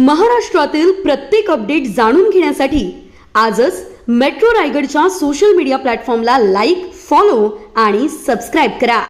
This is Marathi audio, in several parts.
महाराष्ट्रातील प्रत्येक अपडेट जाणून घेण्यासाठी आजच मेट्रो रायगडच्या सोशल मीडिया प्लॅटफॉर्मला लाईक फॉलो आणि सबस्क्राईब करा.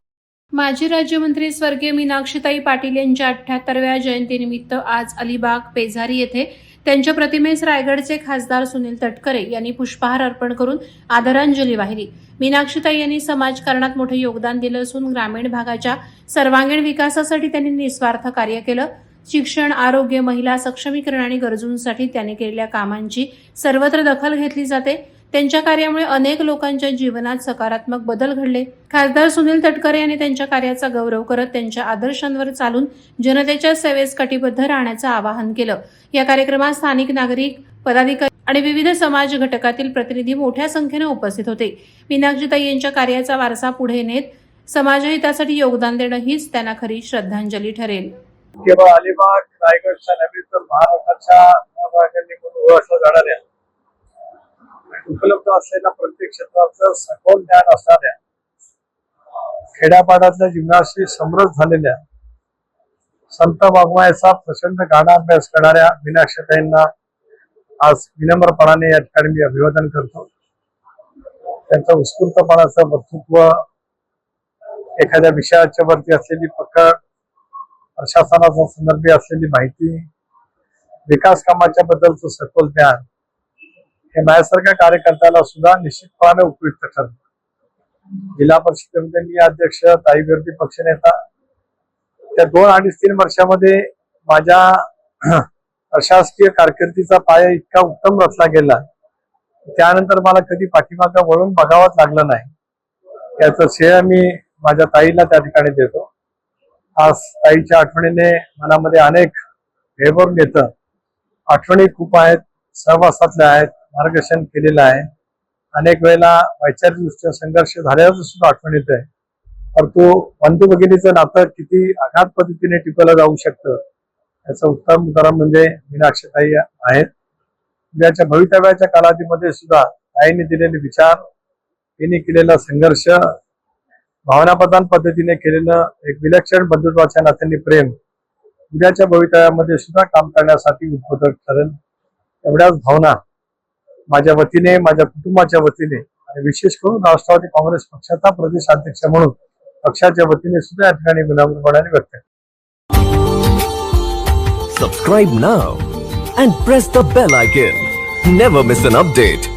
माजी राज्यमंत्री स्वर्गीय मीनाक्षीताई पाटील यांच्या अठ्ठ्याहत्तरव्या जयंतीनिमित्त आज अलिबाग पेझारी येथे त्यांच्या प्रतिमेस रायगडचे खासदार सुनील तटकरे यांनी पुष्पहार अर्पण करून आदरांजली वाहिली. मीनाक्षीताई यांनी समाजकारणात मोठे योगदान दिलं असून ग्रामीण भागाच्या सर्वांगीण विकासासाठी त्यांनी निस्वार्थ कार्य केलं. शिक्षण आरोग्य महिला सक्षमीकरण आणि गरजूंसाठी त्यांनी केलेल्या कामांची सर्वत्र दखल घेतली जाते. त्यांच्या कार्यामुळे अनेक लोकांच्या जीवनात सकारात्मक बदल घडले. खासदार सुनील तटकरे यांनी त्यांच्या कार्याचा गौरव करत त्यांच्या आदर्शांवर चालून जनतेच्या सेवेस कटिबद्ध राहण्याचं आवाहन केलं. या कार्यक्रमात स्थानिक नागरिक पदाधिकारी आणि विविध समाज घटकातील प्रतिनिधी मोठ्या संख्येने उपस्थित होते. मीनाक्षीताई यांच्या कार्याचा वारसा पुढे नेत समाजहितासाठी योगदान देणं हीच त्यांना खरी श्रद्धांजली ठरेल. केवळ अलिबाग रायगडच्या नव्हे तर महाराष्ट्राच्या भागांनी म्हणून ओळखलं जाणाऱ्या उपलब्ध असलेल्या प्रत्येक क्षेत्राचं सखोल ज्ञान असणाऱ्या खेड्यापाड्यातल्या जीवनाशी समृद्ध झालेल्या संत वाङ्मयाचा प्रचंड गाणा अभ्यास करणाऱ्या मीनाक्षताईंना आज विनम्रपणाने या ठिकाणी मी अभिवादन करतो. त्यांचं उत्स्फूर्तपणाचं वक्तृत्व एखाद्या विषयाच्या वरती असलेली पकड प्रशासनाचा संदर्भी असलेली माहिती विकास कामाच्या बद्दलचं सखोल ज्ञान हे माझ्यासारख्या कार्यकर्त्याला सुद्धा निश्चितपणे उपयुक्त ठरतं. जिल्हा परिषदेमध्ये मी अध्यक्ष ताई विरोधी पक्षनेता त्या दोन अडीच तीन वर्षामध्ये माझ्या प्रशासकीय कारकिर्दीचा पाया इतका उत्तम रचला गेला त्यानंतर मला कधी पाठीमागं वळून बघावंच लागला नाही. याचं श्रेय मी माझ्या ताईला त्या ठिकाणी देतो. आज ताईच्या आठवणीने मनामध्ये अनेक भेबरून येतं आठवणी खूप आहेत सहवासातल्या आहेत मार्गदर्शन केलेलं आहे. अनेक वेळेला वैचारिक दृष्ट्या संघर्ष झाल्याचं सुद्धा आठवण येत आहे परंतु बंधू भगिनीचं नातं किती आघात पद्धतीने टिकवलं जाऊ शकतं याचं उत्तम उदाहरण म्हणजे मीनाक्षताई आहेत. उद्याच्या भवितव्याच्या कालावधीमध्ये सुद्धा ताईने दिलेले विचार तिने केलेला संघर्ष भावनाप्रधान पद्धतीने केलेलं एक विलक्षण बंधुत्वाच्या नात्याने प्रेम उद्याच्या भवितव्यामध्ये सुद्धा काम करण्यासाठी उद्बोधक ठरेल. एवढ्याच भावना माझ्या वतीने माझ्या कुटुंबाच्या वतीने आणि विशेष करून राष्ट्रवादी काँग्रेस पक्षाचा प्रदेश अध्यक्ष म्हणून पक्षाच्या वतीने सुद्धा या ठिकाणी विनम्रपणाने व्यक्त subscribe now and press the bell icon never miss an update.